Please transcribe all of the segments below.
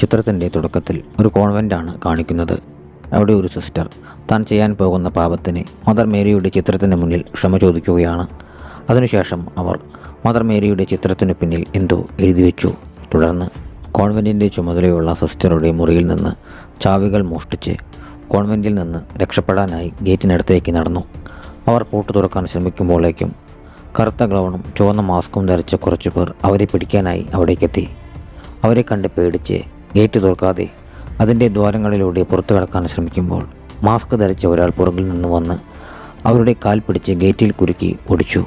ചിത്രത്തിന്റെ തുടക്കത്തിൽ ഒരു കോൺവെന്റാണ് കാണിക്കുന്നത്. അവിടെ ഒരു സിസ്റ്റർ താൻ ചെയ്യാൻ പോകുന്ന പാപത്തിന് മദർ മേരിയുടെ ചിത്രത്തിന് മുന്നിൽ ക്ഷമ ചോദിക്കുകയാണ്. അതിനുശേഷം അവർ മദർ മേരിയുടെ ചിത്രത്തിനു പിന്നിൽ എന്തോ എഴുതി വെച്ചു. തുടർന്ന് കോൺവെന്റിന്റെ ചുമതലയുള്ള സിസ്റ്ററുടെ മുറിയിൽ നിന്ന് ചാവികൾ മോഷ്ടിച്ച് കോൺവെന്റിൽ നിന്ന് രക്ഷപ്പെടാനായി ഗേറ്റിനടുത്തേക്ക് നടന്നു. അവർ പൂട്ട് തുറക്കാൻ ശ്രമിക്കുമ്പോഴേക്കും കറുത്ത ഗ്രൗണും ചുവന്ന മാസ്കും ധരിച്ച കുറച്ചു പേർ അവരെ പിടിക്കാനായി അവിടേക്കെത്തി. അവരെ കണ്ട് പേടിച്ച് ഗേറ്റ് തുറക്കാതെ അതിന്റെ ദ്വാരങ്ങളിലൂടെ പുറത്തു കടക്കാൻ ശ്രമിക്കുമ്പോൾ മാസ്ക് ധരിച്ച ഒരാൾ പുറകിൽ നിന്ന് വന്ന് അവരുടെ കാൽ പിടിച്ച് ഗേറ്റിൽ കുരുക്കി ഒടിച്ചു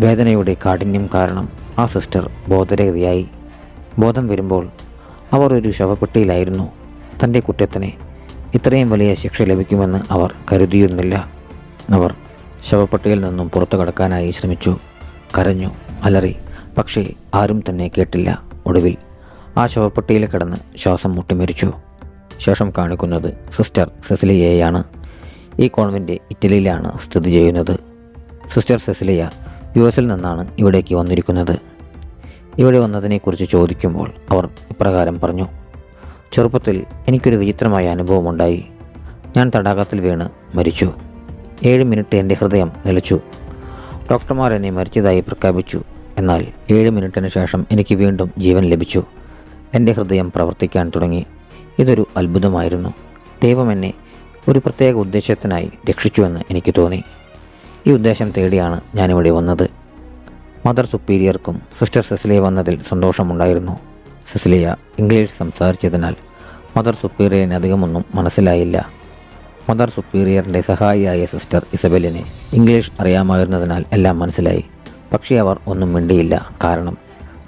വേദനയുടെ കാഠിന്യം കാരണം ആ സിസ്റ്റർ ബോധരഹിതയായി. ബോധം വരുമ്പോൾ അവർ ഒരു ശവപ്പെട്ടിയിലായിരുന്നു. തന്റെ കുറ്റത്തിന് ഇത്രയും വലിയ ശിക്ഷ ലഭിക്കുമെന്ന് അവർ കരുതിയിരുന്നില്ല. അവർ ശവപ്പെട്ടിയിൽ നിന്നും പുറത്തു കടക്കാനായി ശ്രമിച്ചു. കരഞ്ഞു അലറി പക്ഷേ ആരും തന്നെ കേട്ടില്ല. ഒടുവിൽ ആ ശവപ്പെട്ടിയിൽ കിടന്ന് ശ്വാസം മുട്ടിമരിച്ചു ശേഷം കാണിക്കുന്നത് സിസ്റ്റർ സെസിലിയയാണ് ഈ കോൺവെന്റ് ഇറ്റലിയിലാണ് സ്ഥിതി ചെയ്യുന്നത്. സിസ്റ്റർ സെസിലിയ യു എസിൽ നിന്നാണ് ഇവിടേക്ക് വന്നിരിക്കുന്നത്. ഇവിടെ വന്നതിനെക്കുറിച്ച് ചോദിക്കുമ്പോൾ അവർ ഇപ്രകാരം പറഞ്ഞു ചെറുപ്പത്തിൽ എനിക്കൊരു വിചിത്രമായ അനുഭവമുണ്ടായി ഞാൻ തടാകത്തിൽ വീണ് മരിച്ചു. ഏഴ് മിനിറ്റ് എന്റെ ഹൃദയം നിലച്ചു. ഡോക്ടർമാർ എന്നെ മരിച്ചതായി പ്രഖ്യാപിച്ചു. എന്നാൽ ഏഴ് മിനിറ്റിന് ശേഷം എനിക്ക് വീണ്ടും ജീവൻ ലഭിച്ചു. എന്റെ ഹൃദയം പ്രവർത്തിക്കാൻ തുടങ്ങി. ഇതൊരു അത്ഭുതമായിരുന്നു. ദൈവം എന്നെ ഒരു പ്രത്യേക ഉദ്ദേശത്തിനായി രക്ഷിച്ചുവെന്ന് എനിക്ക് തോന്നി. ഈ ഉദ്ദേശം തേടിയാണ് ഞാനിവിടെ വന്നത്. മദർ സുപ്പീരിയർക്കും സിസ്റ്റർ സെസിലിയ വന്നതിൽ സന്തോഷമുണ്ടായിരുന്നു. സെസിലിയ ഇംഗ്ലീഷ് സംസാരിച്ചതിനാൽ മദർ സുപ്പീരിയറിന് അധികമൊന്നും മനസ്സിലായില്ല. മദർ സുപ്പീരിയറിന്റെ സഹായിയായ സിസ്റ്റർ ഇസബെലിന് ഇംഗ്ലീഷ് അറിയാമായിരുന്നതിനാൽ എല്ലാം മനസ്സിലായി. പക്ഷേ അവർ ഒന്നും മിണ്ടിയില്ല. കാരണം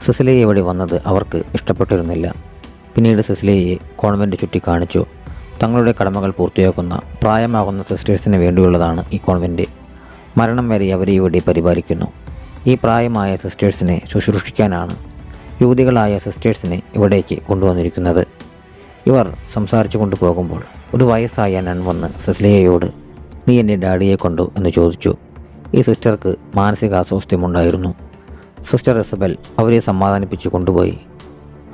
സിസിലിയ ഇവിടെ വന്നത് അവർക്ക് ഇഷ്ടപ്പെട്ടിരുന്നില്ല. പിന്നീട് സിസിലിയയെ കോൺവെന്റ് ചുറ്റിക്കാണിച്ചു തങ്ങളുടെ കടമകൾ പൂർത്തിയാക്കുന്ന പ്രായമാകുന്ന സിസ്റ്റേഴ്സിന് വേണ്ടിയുള്ളതാണ് ഈ കോൺവെന്റ് മരണം വരെ അവരെ ഇവിടെ പരിപാലിക്കുന്നു. ഈ പ്രായമായ സിസ്റ്റേഴ്സിനെ ശുശ്രൂഷിക്കാനാണ് യുവതികളായ സിസ്റ്റേഴ്സിനെ ഇവിടേക്ക് കൊണ്ടുവന്നിരിക്കുന്നത്. ഇവർ സംസാരിച്ചു കൊണ്ടുപോകുമ്പോൾ ഒരു വയസ്സായ നൺ വന്ന് സെസ്ലിയയോട് നീ എന്റെ ഡാഡിയെ കൊണ്ടു? എന്ന് ചോദിച്ചു. ഈ സിസ്റ്റർക്ക് മാനസിക മാനസികാസ്വാസ്ഥ്യമുണ്ടായിരുന്നു. സിസ്റ്റർ ഇസബൽ അവരെ സമാധാനിപ്പിച്ച് കൊണ്ടുപോയി.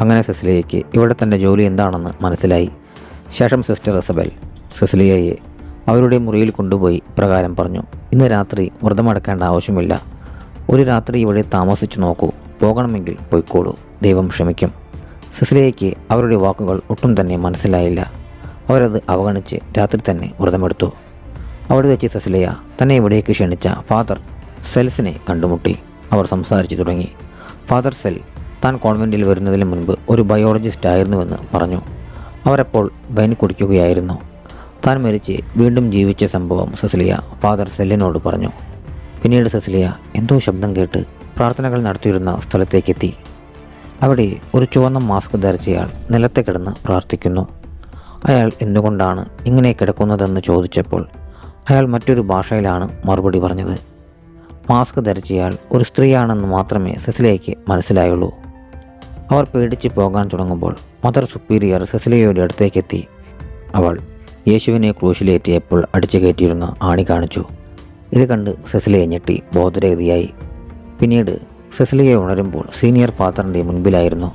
അങ്ങനെ സെസിലിയയ്ക്ക് ഇവിടെ തന്നെ ജോലി എന്താണെന്ന് മനസ്സിലായി. ശേഷം സിസ്റ്റർ ഇസബൽ സെസിലിയയെ അവരുടെ മുറിയിൽ കൊണ്ടുപോയി പ്രകാരം പറഞ്ഞു ഇന്ന് രാത്രി വ്രതമടക്കേണ്ട ആവശ്യമില്ല. ഒരു രാത്രി ഇവിടെ താമസിച്ചു നോക്കൂ. പോകണമെങ്കിൽ പൊയ്ക്കോളൂ. ദൈവം ക്ഷമിക്കും. സിസിലിയയ്ക്ക് അവരുടെ വാക്കുകൾ ഒട്ടും തന്നെ മനസ്സിലായില്ല. അവരത് അവഗണിച്ച് രാത്രി തന്നെ വ്രതമെടുത്തു. അവിടെ വെച്ച് സെസിലിയ തന്നെ ഇവിടേക്ക് ക്ഷണിച്ച ഫാദർ സെൽസിനെ കണ്ടുമുട്ടി. അവർ സംസാരിച്ചു തുടങ്ങി. ഫാദർ സെൽ താൻ കോൺവെന്റിൽ വരുന്നതിന് മുൻപ് ഒരു ബയോളജിസ്റ്റ് ആയിരുന്നുവെന്ന് പറഞ്ഞു. അവരപ്പോൾ വൈൻ കുടിക്കുകയായിരുന്നു. താൻ മരിച്ച് വീണ്ടും ജീവിച്ച സംഭവം സെസിലിയ ഫാദർ സെല്ലിനോട് പറഞ്ഞു. പിന്നീട് സെസിലിയ എന്തോ ശബ്ദം കേട്ട് പ്രാർത്ഥനകൾ നടത്തിയിരുന്ന സ്ഥലത്തേക്കെത്തി. അവിടെ ഒരു ചുവന്ന മാസ്ക് ധരിച്ചയാൾ നിലത്തെ കിടന്ന് പ്രാർത്ഥിക്കുന്നു. അയാൾ എന്തുകൊണ്ടാണ് ഇങ്ങനെ കിടക്കുന്നതെന്ന് ചോദിച്ചപ്പോൾ അയാൾ മറ്റൊരു ഭാഷയിലാണ് മറുപടി പറഞ്ഞത്. മാസ്ക് ധരിച്ചയാൾ ഒരു സ്ത്രീയാണെന്ന് മാത്രമേ സെസിലയ്ക്ക് മനസ്സിലായുള്ളൂ. അവർ പേടിച്ച് പോകാൻ തുടങ്ങുമ്പോൾ മദർ സുപ്പീരിയർ സെസിലയുടെ അടുത്തേക്കെത്തി. അവൾ യേശുവിനെ ക്രൂശിലേറ്റിയപ്പോൾ അടിച്ചു കയറ്റിയിരുന്ന ആണി കാണിച്ചു. ഇത് കണ്ട് സെസിലയെ ഞെട്ടി ബോധരഗതിയായി പിന്നീട് സെസിലയെ ഉണരുമ്പോൾ സീനിയർ ഫാദറിന്റെ മുൻപിലായിരുന്നു.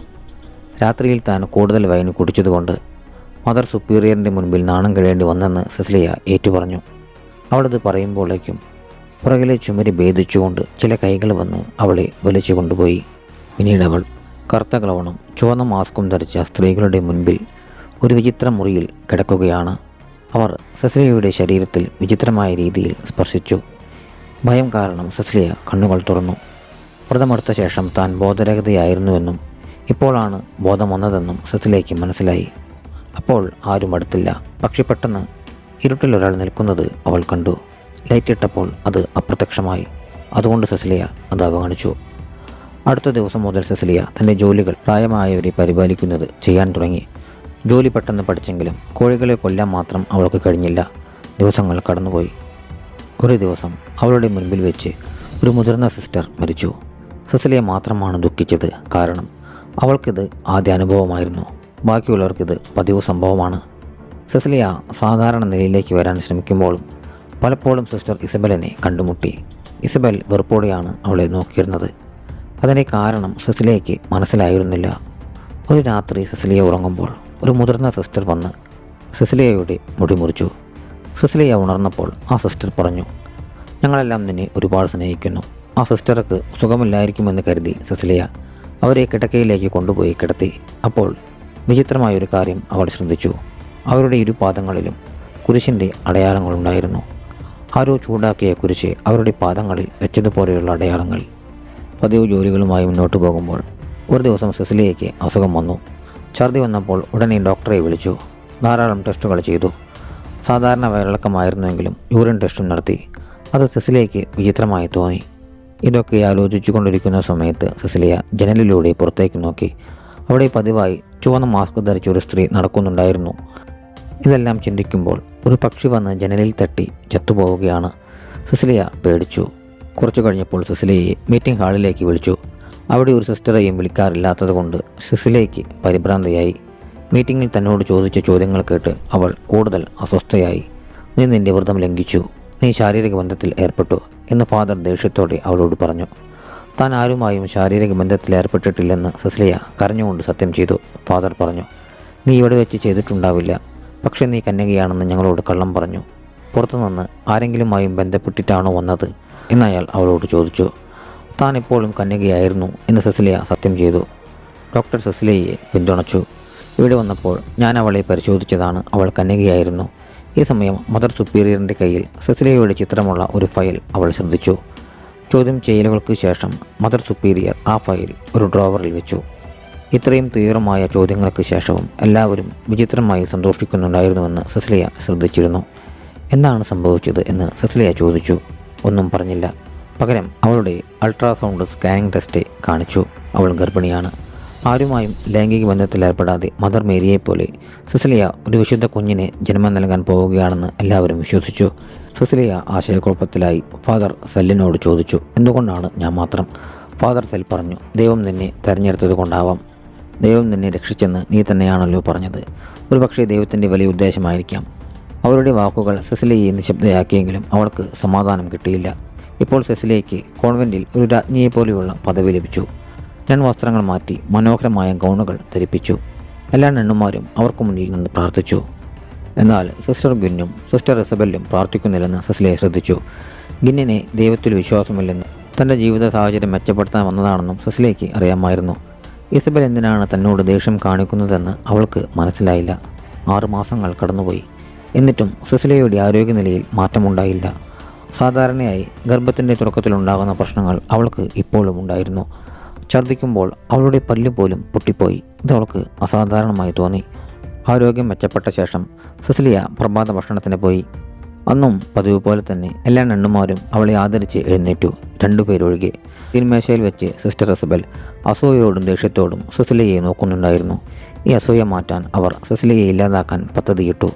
രാത്രിയിൽ താൻ കൂടുതൽ വൈൻ കുടിച്ചതുകൊണ്ട് മദർ സുപ്പീരിയറിന്റെ മുൻപിൽ നാണം കഴിയേണ്ടി വന്നെന്ന് സെസിലിയ ഏറ്റുപറഞ്ഞു. അവളത് പറയുമ്പോഴേക്കും പുറകിലെ ചുമരി ഭേദിച്ചുകൊണ്ട് ചില കൈകൾ വന്ന് അവളെ വലിച്ചു കൊണ്ടുപോയി. പിന്നീട് അവൾ കറുത്ത കളവണം ചുവന്ന മാസ്കും ധരിച്ച സ്ത്രീകളുടെ മുൻപിൽ ഒരു വിചിത്ര മുറിയിൽ കിടക്കുകയാണ്. അവർ സെസ്ലിയയുടെ ശരീരത്തിൽ വിചിത്രമായ രീതിയിൽ സ്പർശിച്ചു. ഭയം കാരണം സെസ്ലിയ കണ്ണുകൾ തുറന്നു. വ്രതമെടുത്ത ശേഷം താൻ ബോധരഹിതയായിരുന്നുവെന്നും ഇപ്പോഴാണ് ബോധം വന്നതെന്നും സെസ്ലിയയ്ക്ക് മനസ്സിലായി. അപ്പോൾ ആരും അടുത്തില്ല. പക്ഷെ പെട്ടെന്ന് ഇരുട്ടിലൊരാൾ നിൽക്കുന്നത് അവൾ കണ്ടു. ലൈറ്റ് ഇട്ടപ്പോൾ അത് അപ്രത്യക്ഷമായി. അതുകൊണ്ട് സെസിലിയ അത് അവഗണിച്ചു. അടുത്ത ദിവസം മുതൽ സെസിലിയ തന്റെ ജോലികൾ പ്രായമായവരെ പരിപാലിക്കുന്നത് ചെയ്യാൻ തുടങ്ങി. ജോലി പെട്ടെന്ന് പഠിച്ചെങ്കിലും കോഴികളെ കൊല്ലാൻ മാത്രം അവൾക്ക് കഴിഞ്ഞില്ല. ദിവസങ്ങൾ കടന്നുപോയി. ഒരു ദിവസം അവളുടെ മുൻപിൽ വെച്ച് ഒരു മുതിർന്ന സിസ്റ്റർ മരിച്ചു. സെസിലിയ മാത്രമാണ് ദുഃഖിച്ചത് കാരണം അവൾക്കിത് ആദ്യ അനുഭവമായിരുന്നു. ബാക്കിയുള്ളവർക്കിത് പതിവ് സംഭവമാണ്. സെസിലിയ സാധാരണ നിലയിലേക്ക് വരാൻ ശ്രമിക്കുമ്പോഴും പലപ്പോഴും സിസ്റ്റർ ഇസബലിനെ കണ്ടുമുട്ടി. ഇസബൽ വെറുപ്പോടെയാണ് അവളെ നോക്കിയിരുന്നത്. അതിന്റെ കാരണം സെസിലയ്ക്ക് മനസ്സിലായിരുന്നില്ല. ഒരു രാത്രി സെസിലിയ ഉറങ്ങുമ്പോൾ ഒരു മുതിർന്ന സിസ്റ്റർ വന്ന് സിസിലിയയുടെ മുടി മുറിച്ചു. സിസിലിയ ഉണർന്നപ്പോൾ ആ സിസ്റ്റർ പറഞ്ഞു ഞങ്ങളെല്ലാം നിന്നെ ഒരുപാട് സ്നേഹിക്കുന്നു. ആ സിസ്റ്റർക്ക് സുഖമില്ലായിരിക്കുമെന്ന് കരുതി സിസിലിയ അവരെ കിടക്കയിലേക്ക് കൊണ്ടുപോയി കിടത്തി. അപ്പോൾ വിചിത്രമായൊരു കാര്യം അവൾ ശ്രദ്ധിച്ചു. അവരുടെ ഇരു പാദങ്ങളിലും കുരിശിന്റെ അടയാളങ്ങളുണ്ടായിരുന്നു. ആരോ ചൂടാക്കിയ കുരിശ് അവരുടെ പാദങ്ങളിൽ വെച്ചതുപോലെയുള്ള അടയാളങ്ങൾ. പതിവ് ജോലികളുമായി മുന്നോട്ട് പോകുമ്പോൾ ഒരു ദിവസം സെസിലിയയ്ക്ക് അസുഖം വന്നു. ഛർദി വന്നപ്പോൾ ഉടനെ ഡോക്ടറെ വിളിച്ചു. ധാരാളം ടെസ്റ്റുകൾ ചെയ്തു. സാധാരണ വയറിളക്കമായിരുന്നുവെങ്കിലും യൂറിൻ ടെസ്റ്റും നടത്തി. അത് സെസിലിയയ്ക്ക് വിചിത്രമായി തോന്നി. ഇതൊക്കെ ആലോചിച്ചു കൊണ്ടിരിക്കുന്ന സമയത്ത് സെസിലിയ ജനലിലൂടെ പുറത്തേക്ക് നോക്കി. അവിടെ പതിവായി ചുവന്ന മാസ്ക് ധരിച്ച ഒരു സ്ത്രീ നടക്കുന്നുണ്ടായിരുന്നു. ഇതെല്ലാം ചിന്തിക്കുമ്പോൾ ഒരു പക്ഷി വന്ന് ജനലിൽ തട്ടി ചത്തുപോവുകയാണ്. സുസിലിയ പേടിച്ചു. കുറച്ചു കഴിഞ്ഞപ്പോൾ സുസിലയെ മീറ്റിംഗ് ഹാളിലേക്ക് വിളിച്ചു. അവിടെ ഒരു സിസ്റ്ററെയും വിളിക്കാറില്ലാത്തതുകൊണ്ട് സുസിലയ്ക്ക് പരിഭ്രാന്തിയായി. മീറ്റിങ്ങിൽ തന്നോട് ചോദിച്ച ചോദ്യങ്ങൾ കേട്ട് അവൾ കൂടുതൽ അസ്വസ്ഥയായി. നീ നിന്റെ വ്രതം ലംഘിച്ചു. നീ ശാരീരിക ബന്ധത്തിൽ ഏർപ്പെട്ടു എന്ന് ഫാദർ ദേഷ്യത്തോടെ അവളോട് പറഞ്ഞു. താൻ ആരുമായും ശാരീരിക ബന്ധത്തിൽ ഏർപ്പെട്ടിട്ടില്ലെന്ന് സുസിലിയ കരഞ്ഞുകൊണ്ട് സത്യം ചെയ്തു ഫാദർ പറഞ്ഞു. നീ ഇവിടെ വെച്ച് ചെയ്തിട്ടുണ്ടാവില്ല. പക്ഷേ നീ കന്യകയാണെന്ന് ഞങ്ങളോട് കള്ളം പറഞ്ഞു. പുറത്തുനിന്ന് ആരെങ്കിലുമായും ബന്ധപ്പെട്ടിട്ടാണോ വന്നത്? എന്നയാൾ അവളോട് ചോദിച്ചു. താൻ ഇപ്പോഴും കന്യകയായിരുന്നു എന്ന് സെസിലിയ സത്യം ചെയ്തു. ഡോക്ടർ സെസിലിയയെ പിന്തുണച്ചു. ഇവിടെ വന്നപ്പോൾ ഞാൻ അവളെ പരിശോധിച്ചതാണ് അവൾ കന്യകയായിരുന്നു. ഈ സമയം മദർ സുപ്പീരിയറിന്റെ കയ്യിൽ സെസിലിയയുടെ ചിത്രമുള്ള ഒരു ഫയൽ അവൾ ശ്രദ്ധിച്ചു. ചോദ്യം ചെയ്യലുകൾക്ക് ശേഷം മദർ സുപ്പീരിയർ ആ ഫയൽ ഒരു ഡ്രോവറിൽ വെച്ചു. ഇത്രയും തീവ്രമായ ചോദ്യങ്ങൾക്ക് ശേഷവും എല്ലാവരും വിചിത്രമായി സന്തോഷിക്കുന്നുണ്ടായിരുന്നുവെന്ന് സെസ്ലിയ ശ്രദ്ധിച്ചിരുന്നു. എന്താണ് സംഭവിച്ചത് എന്ന് സെസ്ലിയ ചോദിച്ചു. ഒന്നും പറഞ്ഞില്ല. പകരം അവളുടെ അൾട്രാസൗണ്ട് സ്കാനിംഗ് ടെസ്റ്റ് കാണിച്ചു. അവൾ ഗർഭിണിയാണ്. ആരുമായും ലൈംഗിക ബന്ധത്തിലേർപ്പെടാതെ മദർ മേരിയെപ്പോലെ സുസിലിയ ഒരു വിശുദ്ധ കുഞ്ഞിനെ ജന്മം നൽകാൻ പോവുകയാണെന്ന് എല്ലാവരും വിശ്വസിച്ചു. സുസിലിയ ആശയക്കുഴപ്പത്തിലായി ഫാദർ സെല്ലിനോട് ചോദിച്ചു. എന്തുകൊണ്ടാണ് ഞാൻ മാത്രം? ഫാദർ സെൽ പറഞ്ഞു. ദൈവം നിന്നെ തെരഞ്ഞെടുത്തത് കൊണ്ടാവാം. ദൈവം നിന്നെ രക്ഷിച്ചെന്ന് നീ തന്നെയാണല്ലോ പറഞ്ഞത്. ഒരുപക്ഷെ ദൈവത്തിന്റെ വലിയ ഉദ്ദേശമായിരിക്കാം. അവരുടെ വാക്കുകൾ സെസിലിയെ നിശബ്ദയാക്കിയെങ്കിലും അവൾക്ക് സമാധാനം കിട്ടിയില്ല. ഇപ്പോൾ സെസിലിയയ്ക്ക് കോൺവെന്റിൽ ഒരു രാജ്ഞിയെപ്പോലെയുള്ള പദവി ലഭിച്ചു. ഞാൻ വസ്ത്രങ്ങൾ മാറ്റി മനോഹരമായ ഗൗണുകൾ ധരിപ്പിച്ചു. എല്ലാ നെണ്ണുമാരും അവർക്ക് മുന്നിൽ നിന്ന് പ്രാർത്ഥിച്ചു. എന്നാൽ സിസ്റ്റർ ഗിന്നും സിസ്റ്റർ ഇസബെല്ലും പ്രാർത്ഥിക്കുന്നില്ലെന്ന് സെസിലിയ ശ്രദ്ധിച്ചു. ഗിന്നിനെ ദൈവത്തിൽ വിശ്വാസമില്ലെന്നും തന്റെ ജീവിത സാഹചര്യം മെച്ചപ്പെടുത്താൻ വന്നതാണെന്നും സെസിലിയയ്ക്ക് അറിയാമായിരുന്നു. ഇസബൽ എന്തിനാണ് തന്നോട് ദേഷ്യം കാണിക്കുന്നതെന്ന് അവൾക്ക് മനസ്സിലായില്ല. ആറുമാസങ്ങൾ കടന്നുപോയി. എന്നിട്ടും സുസിലയുടെ ആരോഗ്യനിലയിൽ മാറ്റമുണ്ടായില്ല. സാധാരണയായി ഗർഭത്തിന്റെ തുടക്കത്തിലുണ്ടാകുന്ന പ്രശ്നങ്ങൾ അവൾക്ക് ഇപ്പോഴും ഉണ്ടായിരുന്നു. ഛർദ്ദിക്കുമ്പോൾ അവളുടെ പല്ല് പോലും പൊട്ടിപ്പോയി. ഇത് അവൾക്ക് അസാധാരണമായി തോന്നി. ആരോഗ്യം മെച്ചപ്പെട്ട ശേഷം സിസിലിയ പ്രഭാത ഭക്ഷണത്തിന് പോയി. അന്നും പതിവ് പോലെ തന്നെ എല്ലാ നണ്ണുമാരും അവളെ ആദരിച്ച് എഴുന്നേറ്റു. രണ്ടുപേരൊഴികെ. തീന്മേശയിൽ വെച്ച് സിസ്റ്റർ ഇസബൽ അസൂയയോടും ദേഷ്യത്തോടും സുസിലയെ നോക്കുന്നുണ്ടായിരുന്നു. ഈ അസൂയ മാറ്റാൻ അവർ സുസിലയെ ഇല്ലാതാക്കാൻ പദ്ധതിയിട്ടു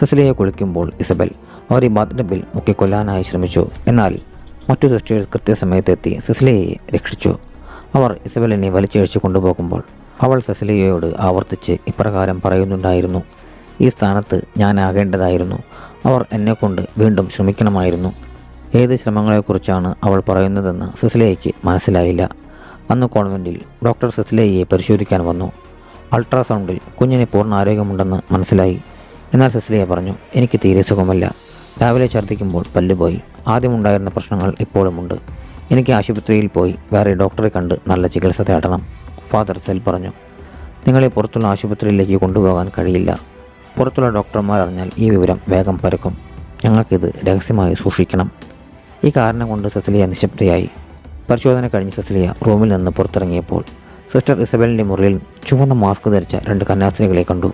സുസിലയെ കുളിക്കുമ്പോൾ ഇസബൽ അവർ ഈ ബാത്ടബിൽ മുക്കിക്കൊല്ലാനായി ശ്രമിച്ചു. എന്നാൽ മറ്റു സിസ്റ്റേഴ്സ് കൃത്യസമയത്തെത്തി സുസിലയെ രക്ഷിച്ചു. അവർ ഇസബലിനെ വലിച്ചഴിച്ച് കൊണ്ടുപോകുമ്പോൾ അവൾ സെസിലിയയോട് ആവർത്തിച്ച് ഇപ്രകാരം പറയുന്നുണ്ടായിരുന്നു ഈ സ്ഥാനത്ത് ഞാനാകേണ്ടതായിരുന്നു അവർ എന്നെക്കൊണ്ട് വീണ്ടും ശ്രമിക്കണമായിരുന്നു. ഏത് ശ്രമങ്ങളെക്കുറിച്ചാണ് അവൾ പറയുന്നതെന്ന് സുസിലയ്ക്ക് മനസ്സിലായില്ല. അന്ന് കോൺവെന്റിൽ ഡോക്ടർ സെസിലയെ പരിശോധിക്കാൻ വന്നു. അൾട്രാസൗണ്ടിൽ കുഞ്ഞിന് പൂർണ ആരോഗ്യമുണ്ടെന്ന് മനസ്സിലായി. എന്നാൽ സെസിലിയ പറഞ്ഞു എനിക്ക് തീരെ സുഖമല്ല. രാവിലെ ഛർദ്ദിക്കുമ്പോൾ പല്ലുപോയി ആദ്യമുണ്ടായിരുന്ന പ്രശ്നങ്ങൾ ഇപ്പോഴുമുണ്ട് എനിക്ക് ആശുപത്രിയിൽ പോയി വേറെ ഡോക്ടറെ കണ്ട് നല്ല ചികിത്സ തേടണം ഫാദർ സെൽ പറഞ്ഞു. നിങ്ങളെ പുറത്തുള്ള ആശുപത്രിയിലേക്ക് കൊണ്ടുപോകാൻ കഴിയില്ല. പുറത്തുള്ള ഡോക്ടർമാർ അറിഞ്ഞാൽ ഈ വിവരം വേഗം പരക്കും. ഞങ്ങൾക്കിത് രഹസ്യമായി സൂക്ഷിക്കണം. ഈ കാരണം കൊണ്ട് സെസിലിയ നിശബ്ദയായി. പരിശോധന കഴിഞ്ഞ് സെസിലിയ റൂമിൽ നിന്ന് പുറത്തിറങ്ങിയപ്പോൾ സിസ്റ്റർ ഇസബലിന്റെ മുറിയിൽ ചുവന്ന മാസ്ക് ധരിച്ച രണ്ട് കന്യാസ്ത്രീകളെ കണ്ടു.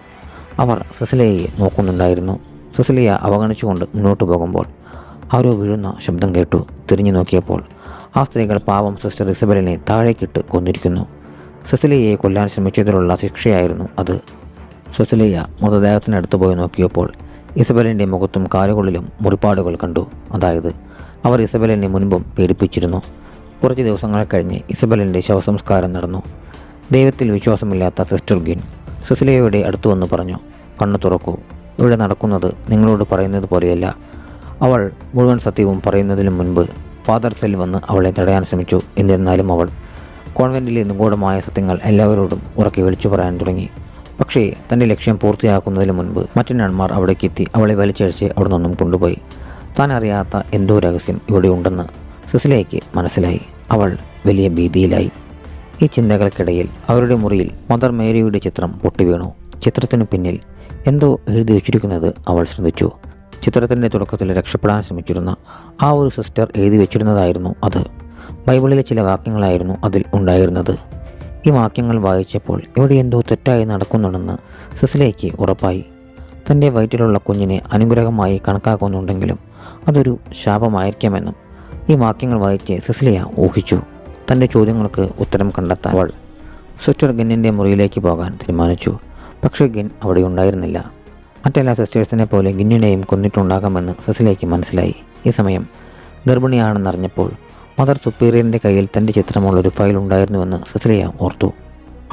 അവർ സെസിലിയയെ നോക്കുന്നുണ്ടായിരുന്നു. സെസിലിയ അവഗണിച്ചുകൊണ്ട് മുന്നോട്ട് പോകുമ്പോൾ ആരോ വീഴുന്ന ശബ്ദം കേട്ടു. തിരിഞ്ഞു നോക്കിയപ്പോൾ ആ സ്ത്രീകൾ പാവം സിസ്റ്റർ ഇസബലിനെ താഴേക്കിട്ട് കൊന്നിരിക്കുന്നു. സെസിലിയയെ കൊല്ലാൻ ശ്രമിച്ചതിലുള്ള ശിക്ഷയായിരുന്നു അത്. സെസിലിയ മൃതദേഹത്തിനടുത്ത് പോയി നോക്കിയപ്പോൾ ഇസബലിന്റെ മുഖത്തും കാലുകളിലും മുറിപ്പാടുകൾ കണ്ടു. അതായത് അവർ ഇസബലിനെ മുൻപും പീഡിപ്പിച്ചിരുന്നു കുറച്ച് ദിവസങ്ങൾ കഴിഞ്ഞ് ഇസബലിന്റെ ശവസംസ്കാരം നടന്നു. ദൈവത്തിൽ വിശ്വാസമില്ലാത്ത സിസ്റ്റർ ഗിൻ സെസിലിയയുടെ അടുത്തു വന്ന് പറഞ്ഞു കണ്ണു തുറക്കൂ. ഇവിടെ നടക്കുന്നത് നിങ്ങളോട് പറയുന്നത് പോലെയല്ല. അവൾ മുഴുവൻ സത്യവും പറയുന്നതിനു മുൻപ് ഫാദർ സെൽ വന്ന് അവളെ തടയാൻ ശ്രമിച്ചു. എന്നിരുന്നാലും അവൾ കോൺവെന്റിലെ നിഗൂഢമായ സത്യങ്ങൾ എല്ലാവരോടും ഉറക്കി വിളിച്ചു പറയാൻ തുടങ്ങി. പക്ഷേ തന്റെ ലക്ഷ്യം പൂർത്തിയാക്കുന്നതിന് മുൻപ് മറ്റു നന്മാർ അവിടേക്ക് എത്തി അവളെ വലിച്ചഴിച്ച് അവിടെ നിന്നും കൊണ്ടുപോയി. താൻ അറിയാത്ത എന്തോ രഹസ്യം ഇവിടെ ഉണ്ടെന്ന് സിസിലയ്ക്ക് മനസ്സിലായി. അവൾ വലിയ ഭീതിയിലായി. ഈ ചിന്തകൾക്കിടയിൽ അവരുടെ മുറിയിൽ മദർ മേരിയുടെ ചിത്രം പൊട്ടിവീണു. ചിത്രത്തിനു പിന്നിൽ എന്തോ എഴുതി വച്ചിരിക്കുന്നത് അവൾ ശ്രദ്ധിച്ചു. ചിത്രത്തിന്റെ തുടക്കത്തിൽ രക്ഷപ്പെടാൻ ശ്രമിച്ചിരുന്ന ആ ഒരു സിസ്റ്റർ എഴുതി വെച്ചിരുന്നതായിരുന്നു അത്. ബൈബിളിലെ ചില വാക്യങ്ങളായിരുന്നു അതിൽ ഉണ്ടായിരുന്നത്. ഈ വാക്യങ്ങൾ വായിച്ചപ്പോൾ ഇവിടെ എന്തോ തെറ്റായി നടക്കുന്നുണ്ടെന്ന് സിസിലേക്ക് ഉറപ്പായി. തന്റെ വയറ്റിലുള്ള കുഞ്ഞിനെ അനുഗ്രഹമായി കണക്കാക്കുന്നുണ്ടെങ്കിലും അതൊരു ശാപമായിരിക്കാമെന്നും ഈ വാക്യങ്ങൾ വായിച്ച് സിസിലിയ ഊഹിച്ചു. തന്റെ ചോദ്യങ്ങൾക്ക് ഉത്തരം കണ്ടെത്താൻ അവൾ സിസ്റ്റർ ഗിന്നിന്റെ മുറിയിലേക്ക് പോകാൻ തീരുമാനിച്ചു. പക്ഷേ ഗിൻ അവിടെ ഉണ്ടായിരുന്നില്ല. മറ്റെല്ലാ സിസ്റ്റേഴ്സിനെ പോലെ ഗിന്നിനെയും കൊന്നിട്ടുണ്ടാകാമെന്ന് സിസിലേക്ക് മനസ്സിലായി. ഈ സമയം ഗർഭിണിയാണെന്നറിഞ്ഞപ്പോൾ മദർ സുപ്പീരിയറിന്റെ കയ്യിൽ തന്റെ ചിത്രമുള്ള ഒരു ഫയൽ ഉണ്ടായിരുന്നുവെന്ന് സിസിലിയ ഓർത്തു.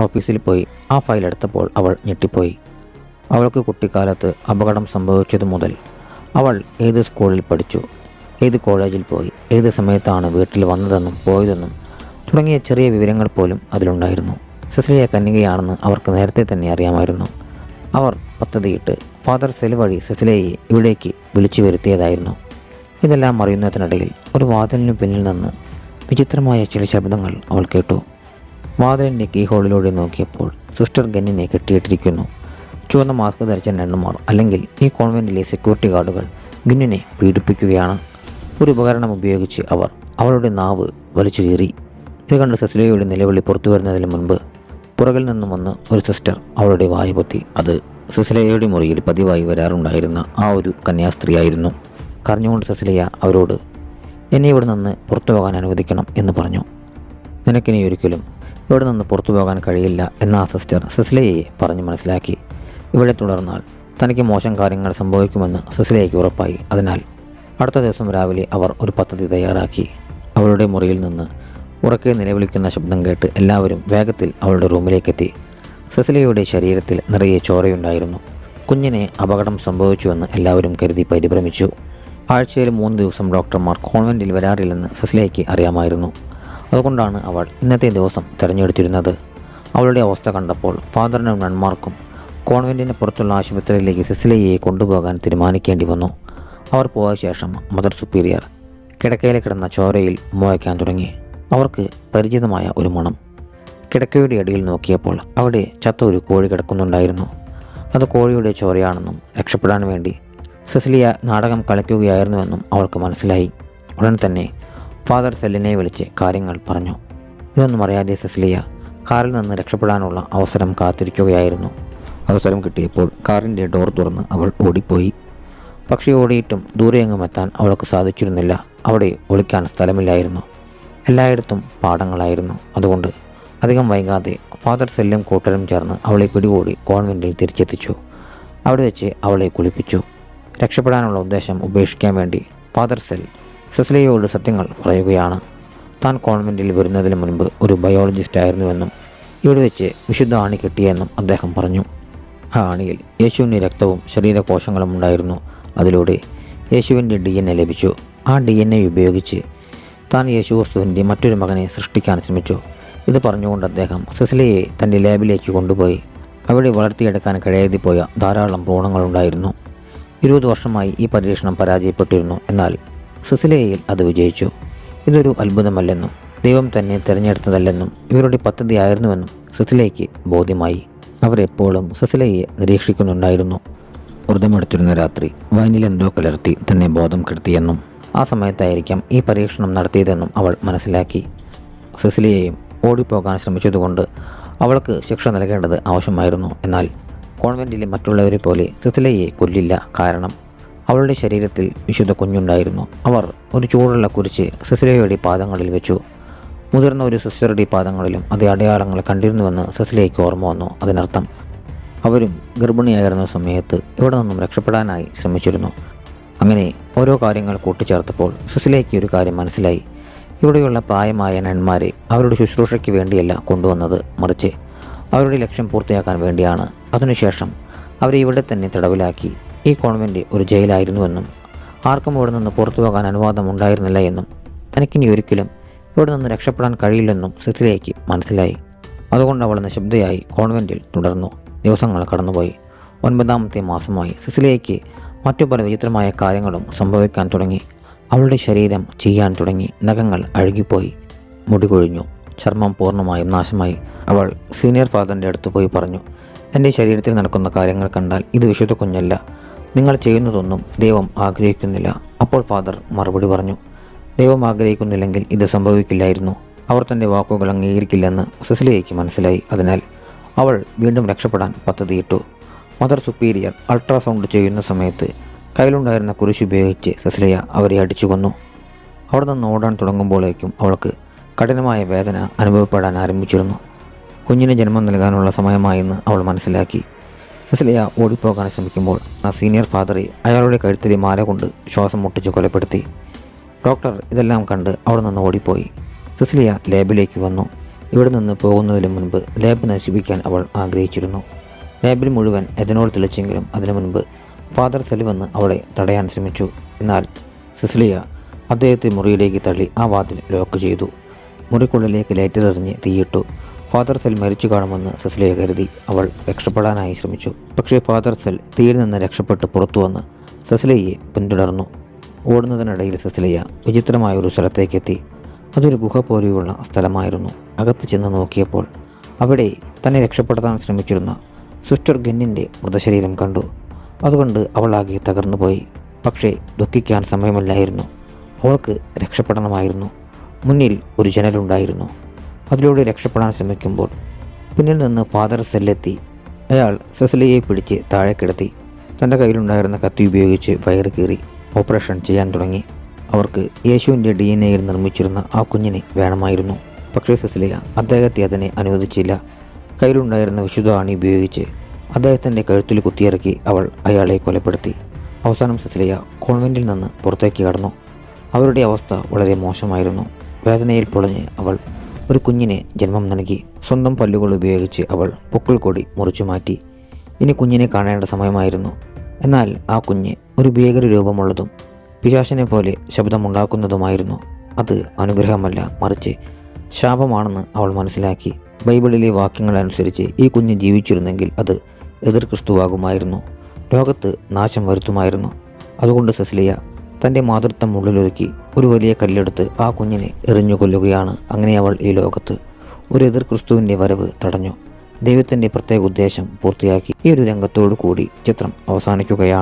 ഓഫീസിൽ പോയി ആ ഫയൽ എടുത്തപ്പോൾ അവൾ ഞെട്ടിപ്പോയി. അവൾക്ക് കുട്ടിക്കാലത്ത് അപകടം സംഭവിച്ചതു മുതൽ അവൾ ഏത് സ്കൂളിൽ പഠിച്ചു? ഏത് കോളേജിൽ പോയി ഏത് സമയത്താണ് വീട്ടിൽ വന്നതെന്നും പോയതെന്നും തുടങ്ങിയ ചെറിയ വിവരങ്ങൾ പോലും അതിലുണ്ടായിരുന്നു. സെസിലിയ കന്യകയാണെന്ന് അവർക്ക് നേരത്തെ തന്നെ അറിയാമായിരുന്നു. അവർ പദ്ധതിയിട്ട് ഫാദർ സെൽ വഴി സെസിലയെ ഇവിടേക്ക് വിളിച്ചു വരുത്തിയതായിരുന്നു. ഇതെല്ലാം അറിയുന്നതിനിടയിൽ ഒരു വാതിലിനു പിന്നിൽ നിന്ന് വിചിത്രമായ ചില ശബ്ദങ്ങൾ അവൾ കേട്ടു. വാതിലിന്റെ കീ ഹോളിലൂടെ നോക്കിയപ്പോൾ സിസ്റ്റർ ഗന്നിനെ കെട്ടിയിട്ടിരിക്കുന്നു. ചുവന്ന മാസ്ക് ധരിച്ച നെണ്ണുമാർ അല്ലെങ്കിൽ ഈ കോൺവെന്റിലെ സെക്യൂരിറ്റി ഗാർഡുകൾ ഗിന്നിനെ പീഡിപ്പിക്കുകയാണ്. ഒരു ഉപകരണം ഉപയോഗിച്ച് അവർ അവളുടെ നാവ് വലിച്ചു കീറി. ഇത് കണ്ട് സെസിലിയയുടെ നിലവിളി പുറത്തു വരുന്നതിന് മുൻപ് പുറകിൽ നിന്നും വന്ന് ഒരു സിസ്റ്റർ അവളുടെ വായു പൊത്തി. അത് സെസിലിയയുടെ മുറിയിൽ പതിവായി വരാറുണ്ടായിരുന്ന ആ ഒരു കന്യാസ്ത്രീയായിരുന്നു. കരഞ്ഞുകൊണ്ട് സെസ്ലിയ അവരോട് എന്നെ ഇവിടെ നിന്ന് പുറത്തു പോകാൻ അനുവദിക്കണം എന്ന് പറഞ്ഞു. നിനക്കിനി ഒരിക്കലും ഇവിടെ നിന്ന് പുറത്തു പോകാൻ കഴിയില്ല എന്ന ആ സിസ്റ്റർ സെസിലയെ പറഞ്ഞ് മനസ്സിലാക്കി. ഇവിടെ തുടർന്നാൽ തനിക്ക് മോശം കാര്യങ്ങൾ സംഭവിക്കുമെന്ന് സെസിലയ്ക്ക് ഉറപ്പായി. അതിനാൽ അടുത്ത ദിവസം രാവിലെ അവർ ഒരു പദ്ധതി തയ്യാറാക്കി. അവളുടെ മുറിയിൽ നിന്ന് ഉറക്കെ നിലവിളിക്കുന്ന ശബ്ദം കേട്ട് എല്ലാവരും വേഗത്തിൽ അവളുടെ റൂമിലേക്കെത്തി. സെസിലിയയുടെ ശരീരത്തിൽ നിറയെ ചോരയുണ്ടായിരുന്നു. കുഞ്ഞിനെ അപകടം സംഭവിച്ചുവെന്ന് എല്ലാവരും കരുതി പരിഭ്രമിച്ചു. ആഴ്ചയിൽ മൂന്ന് ദിവസം ഡോക്ടർമാർ കോൺവെന്റിൽ വരാറില്ലെന്ന് സെസിലയ്ക്ക് അറിയാമായിരുന്നു. അതുകൊണ്ടാണ് അവൾ ഇന്നത്തെ ദിവസം തിരഞ്ഞെടുത്തിരുന്നത്. അവളുടെ അവസ്ഥ കണ്ടപ്പോൾ ഫാദറിനും നന്മാർക്കും കോൺവെന്റിന് പുറത്തുള്ള ആശുപത്രിയിലേക്ക് സെസിലയെ കൊണ്ടുപോകാൻ തീരുമാനിക്കേണ്ടി വന്നു. അവർ പോയ ശേഷം മദർ സുപ്പീരിയർ കിടക്കയിൽ കിടന്ന ചോരയിൽ മോയ്ക്കാൻ തുടങ്ങി. അവർക്ക് പരിചിതമായ ഒരു മണം. കിടക്കയുടെ അടിയിൽ നോക്കിയപ്പോൾ അവിടെ ചത്ത ഒരു കോഴി കിടക്കുന്നുണ്ടായിരുന്നു. അത് കോഴിയുടെ ചോരയാണെന്നും രക്ഷപ്പെടാൻ വേണ്ടി സെസിലിയ നാടകം കളിക്കുകയായിരുന്നുവെന്നും അവൾക്ക് മനസ്സിലായി. ഉടൻ തന്നെ ഫാദർ സെല്ലിനെ വിളിച്ച് കാര്യങ്ങൾ പറഞ്ഞു. ഇതൊന്നും അറിയാതെ സെസിലിയ കാറിൽ നിന്ന് രക്ഷപ്പെടാനുള്ള അവസരം കാത്തിരിക്കുകയായിരുന്നു. അവസരം കിട്ടിയപ്പോൾ കാറിന്റെ ഡോർ തുറന്ന് അവൾ ഓടിപ്പോയി. പക്ഷേ ഓടിയിട്ടും ദൂരെയെങ്ങും എത്താൻ അവൾക്ക് സാധിച്ചിരുന്നില്ല. അവിടെ ഒളിക്കാൻ സ്ഥലമില്ലായിരുന്നു. എല്ലായിടത്തും പാടങ്ങളായിരുന്നു. അതുകൊണ്ട് അധികം വൈകാതെ ഫാദർ സെല്ലും കൂട്ടരും ചേർന്ന് അവളെ പിടികൂടി കോൺവെന്റിൽ തിരിച്ചെത്തിച്ചു. അവിടെ വെച്ച് അവളെ കുളിപ്പിച്ചു. രക്ഷപ്പെടാനുള്ള ഉദ്ദേശം ഉപേക്ഷിക്കാൻ വേണ്ടി ഫാദർ സെൽ സെസ്ലിയോട് സത്യങ്ങൾ പറയുകയാണ്. താൻ കോൺവെന്റിൽ വരുന്നതിന് മുൻപ് ഒരു ബയോളജിസ്റ്റായിരുന്നുവെന്നും ഇവിടെ വെച്ച് വിശുദ്ധ ആണി കിട്ടിയെന്നും അദ്ദേഹം പറഞ്ഞു. ആ ആണിയിൽ യേശുവിന്റെ രക്തവും ശരീരകോശങ്ങളും ഉണ്ടായിരുന്നു. അതിലൂടെ യേശുവിന്റെ ഡി എൻ എ ലഭിച്ചു. ആ ഡി എൻ എ ഉപയോഗിച്ച് താൻ യേശു ക്രിസ്തുവിന്റെ മറ്റൊരു മകനെ സൃഷ്ടിക്കാൻ ശ്രമിച്ചു. ഇത് പറഞ്ഞുകൊണ്ട് അദ്ദേഹം സിസിലയെ തന്റെ ലാബിലേക്ക് കൊണ്ടുപോയി. അവിടെ വളർത്തിയെടുക്കാൻ കഴിയാതെ പോയ ധാരാളം ഭ്രൂണങ്ങളുണ്ടായിരുന്നു ഇരുപത് വർഷമായി ഈ പരീക്ഷണം പരാജയപ്പെട്ടിരുന്നു. എന്നാൽ സിസിലയയിൽ അത് വിജയിച്ചു. ഇതൊരു അത്ഭുതമല്ലെന്നും ദൈവം തന്നെ തിരഞ്ഞെടുത്തതല്ലെന്നും ഇവരുടെ പദ്ധതിയായിരുന്നുവെന്നും സിസിലയ്ക്ക് ബോധ്യമായി. അവരെപ്പോഴും സിസിലയെ നിരീക്ഷിക്കുന്നുണ്ടായിരുന്നു. വ്രതമെടുത്തിരുന്ന രാത്രി വൈനിൽ എന്തോ കലർത്തി തന്നെ ബോധം കെടുത്തിയെന്നും ആ സമയത്തായിരിക്കാം ഈ പരീക്ഷണം നടത്തിയതെന്നും അവൾ മനസ്സിലാക്കി. സെസിലിയെയും ഓടിപ്പോകാൻ ശ്രമിച്ചതുകൊണ്ട് അവൾക്ക് ശിക്ഷ നൽകേണ്ടത് ആവശ്യമായിരുന്നു. എന്നാൽ കോൺവെന്റിലെ മറ്റുള്ളവരെ പോലെ സിസിലയെ കൊല്ലില്ല കാരണം അവളുടെ ശരീരത്തിൽ വിശുദ്ധ കുഞ്ഞുണ്ടായിരുന്നു. അവർ ഒരു ചൂടുള്ള കുരിച്ച് സിസിലയുടെ പാദങ്ങളിൽ വെച്ചു. മുതിർന്ന ഒരു സിസ്റ്ററുടെ പാദങ്ങളിലും അതേ അടയാളങ്ങൾ കണ്ടിരുന്നുവെന്ന് സിസിലയ്ക്ക് ഓർമ്മ വന്നു. അതിനർത്ഥം അവരും ഗർഭിണിയായിരുന്ന സമയത്ത് ഇവിടെ നിന്നും രക്ഷപ്പെടാനായി ശ്രമിച്ചിരുന്നു. അങ്ങനെ ഓരോ കാര്യങ്ങൾ കൂട്ടിച്ചേർത്തപ്പോൾ സുസിലേക്ക് ഒരു കാര്യം മനസ്സിലായി. ഇവിടെയുള്ള പ്രായമായ നന്മാരെ അവരുടെ ശുശ്രൂഷയ്ക്ക് വേണ്ടിയല്ല കൊണ്ടുവന്നത് മറിച്ച് അവരുടെ ലക്ഷ്യം പൂർത്തിയാക്കാൻ വേണ്ടിയാണ്. അതിനുശേഷം അവരെ ഇവിടെ തന്നെ തടവിലാക്കി. ഈ കോൺവെന്റ് ഒരു ജയിലായിരുന്നുവെന്നും ആർക്കും ഇവിടെ നിന്ന് പുറത്തു പോകാൻ അനുവാദം ഉണ്ടായിരുന്നില്ല എന്നും തനിക്കിനി ഒരിക്കലും ഇവിടെ നിന്ന് രക്ഷപ്പെടാൻ കഴിയില്ലെന്നും സുസിലേക്ക് മനസ്സിലായി. അതുകൊണ്ട് അവൾ നിശബ്ദയായി കോൺവെന്റിൽ തുടർന്നു. ദിവസങ്ങൾ കടന്നുപോയി. ഒൻപതാമത്തെ മാസമായി സിസിലിയയ്ക്ക് മറ്റു പല വിചിത്രമായ കാര്യങ്ങളും സംഭവിക്കാൻ തുടങ്ങി. അവളുടെ ശരീരം ചെയ്യാൻ തുടങ്ങി. നഖങ്ങൾ അഴുകിപ്പോയി. മുടി കൊഴിഞ്ഞു. ചർമ്മം പൂർണമായും നാശമായി. അവൾ സീനിയർ ഫാദറിന്റെ അടുത്ത് പോയി പറഞ്ഞു എന്റെ ശരീരത്തിൽ നടക്കുന്ന കാര്യങ്ങൾ കണ്ടാൽ ഇത് വിശുദ്ധ കുഞ്ഞല്ല. നിങ്ങൾ ചെയ്യുന്നതൊന്നും ദൈവം ആഗ്രഹിക്കുന്നില്ല. അപ്പോൾ ഫാദർ മറുപടി പറഞ്ഞു ദൈവം ആഗ്രഹിക്കുന്നില്ലെങ്കിൽ ഇത് സംഭവിക്കില്ലായിരുന്നു. അവർ തന്റെ വാക്കുകൾ അംഗീകരിക്കില്ലെന്ന് സിസിലിയയ്ക്ക് മനസ്സിലായി. അതിനാൽ അവൾ വീണ്ടും രക്ഷപ്പെടാൻ പദ്ധതിയിട്ടു. മദർ സുപ്പീരിയർ അൾട്രാസൗണ്ട് ചെയ്യുന്ന സമയത്ത് കയ്യിലുണ്ടായിരുന്ന കുരിശ് ഉപയോഗിച്ച് സിസിലിയ അവരെ അടിച്ചു കൊന്നു. അവിടെ നിന്ന് ഓടാൻ തുടങ്ങുമ്പോഴേക്കും അവൾക്ക് കഠിനമായ വേദന അനുഭവപ്പെടാൻ ആരംഭിച്ചിരുന്നു. കുഞ്ഞിന് ജന്മം നൽകാനുള്ള സമയമായെന്ന് അവൾ മനസ്സിലാക്കി. സെസ്ലിയ ഓടിപ്പോകാൻ ശ്രമിക്കുമ്പോൾ ആ സീനിയർ ഫാദറെ അയാളുടെ കഴുത്തിലെ മാല കൊണ്ട് ശ്വാസം മുട്ടിച്ച് കൊലപ്പെടുത്തി. ഡോക്ടർ ഇതെല്ലാം കണ്ട് അവിടെ നിന്ന് ഓടിപ്പോയി. സെസ്ലിയ ലാബിലേക്ക് വന്നു. ഇവിടെ നിന്ന് പോകുന്നതിന് മുൻപ് ലാബ് നശിപ്പിക്കാൻ അവൾ ആഗ്രഹിച്ചിരുന്നു. ലാബിൽ മുഴുവൻ എഥനോൾ തെളിച്ചെങ്കിലും അതിനു മുൻപ് ഫാദർ സെലിവെന്ന് അവളെ തടയാൻ ശ്രമിച്ചു. എന്നാൽ സിസ്ലിയ അദ്ദേഹത്തെ മുറിയിലേക്ക് തള്ളി ആ വാതിൽ ലോക്ക് ചെയ്തു. മുറിക്കുള്ളിലേക്ക് ലൈറ്റർ എറിഞ്ഞ് തീയിട്ടു. ഫാദർ സെൽ മരിച്ചു കാണുമെന്ന് സിസ്ലിയ കരുതി അവൾ രക്ഷപ്പെടാനായി ശ്രമിച്ചു. പക്ഷേ ഫാദർ സെൽ തീയിൽ നിന്ന് രക്ഷപ്പെട്ട് പുറത്തു വന്ന് സെസിലിയയെ പിന്തുടർന്നു. ഓടുന്നതിനിടയിൽ സെസിലിയ വിചിത്രമായ ഒരു സ്ഥലത്തേക്കെത്തി. അതൊരു ഗുഹ പോലെയുള്ള സ്ഥലമായിരുന്നു. അകത്ത് ചെന്ന് നോക്കിയപ്പോൾ അവിടെ തന്നെ രക്ഷപ്പെടുത്താൻ ശ്രമിച്ചിരുന്ന സിസ്റ്റർ ഗന്നിന്റെ മൃതശരീരം കണ്ടു. അതുകൊണ്ട് അവളാകെ തകർന്നുപോയി. പക്ഷേ ദുഃഖിക്കാൻ സമയമില്ലായിരുന്നു. അവൾക്ക് രക്ഷപ്പെടണമായിരുന്നു. മുന്നിൽ ഒരു ജനലുണ്ടായിരുന്നു. അതിലൂടെ രക്ഷപ്പെടാൻ ശ്രമിക്കുമ്പോൾ പിന്നിൽ നിന്ന് ഫാദർ സെല്ലെത്തി. അയാൾ സെസലിയെ പിടിച്ച് താഴെ കിടത്തി. തന്റെ കയ്യിലുണ്ടായിരുന്ന കത്തി ഉപയോഗിച്ച് വയറ് കീറി ഓപ്പറേഷൻ ചെയ്യാൻ തുടങ്ങി. അവർക്ക് യേശുവിന്റെ ഡി എൻ എയിൽ നിർമ്മിച്ചിരുന്ന ആ കുഞ്ഞിനെ വേണമായിരുന്നു. പക്ഷേ സെസിലിയ അദ്ദേഹത്തെ അതിനെ അനുവദിച്ചില്ല. കയ്യിലുണ്ടായിരുന്ന വിശുദ്ധ ആണി ഉപയോഗിച്ച് അദ്ദേഹത്തിന്റെ കഴുത്തിൽ കുത്തിയിറക്കി അവൾ അയാളെ കൊലപ്പെടുത്തി. അവസാനം സെസിലിയ കോൺവെന്റിൽ നിന്ന് പുറത്തേക്ക് കടന്നു. അവരുടെ അവസ്ഥ വളരെ മോശമായിരുന്നു. വേദനയിൽ പൊളഞ്ഞ് അവൾ ഒരു കുഞ്ഞിനെ ജന്മം നൽകി. സ്വന്തം പല്ലുകൾ ഉപയോഗിച്ച് അവൾ പൊക്കിൾ കൊടി മുറിച്ചു മാറ്റി. ഇനി കുഞ്ഞിനെ കാണേണ്ട സമയമായിരുന്നു. എന്നാൽ ആ കുഞ്ഞ് ഒരു ഭീകര രൂപമുള്ളതും പിശാശിനെ പോലെ ശബ്ദമുണ്ടാക്കുന്നതുമായിരുന്നു. അത് അനുഗ്രഹമല്ല മറിച്ച് ശാപമാണെന്ന് അവൾ മനസ്സിലാക്കി. ബൈബിളിലെ വാക്യങ്ങൾ അനുസരിച്ച് ഈ കുഞ്ഞ് ജീവിച്ചിരുന്നെങ്കിൽ അത് എതിർ ക്രിസ്തുവാകുമായിരുന്നു. ലോകത്ത് നാശം വരുത്തുമായിരുന്നു. അതുകൊണ്ട് സെസിലിയ തന്റെ മാതൃത്വം ഉള്ളിലൊതുക്കി ഒരു വലിയ കല്ലെടുത്ത് ആ കുഞ്ഞിനെ എറിഞ്ഞു കൊല്ലുകയാണ് അങ്ങനെ അവൾ ഈ ലോകത്ത് ഒരു എതിർ ക്രിസ്തുവിന്റെ വരവ് തടഞ്ഞു. ദൈവത്തിന്റെ പ്രത്യേക ഉദ്ദേശം പൂർത്തിയാക്കി. ഈ ഒരു രംഗത്തോടു കൂടി ചിത്രം അവസാനിക്കുകയാണ്.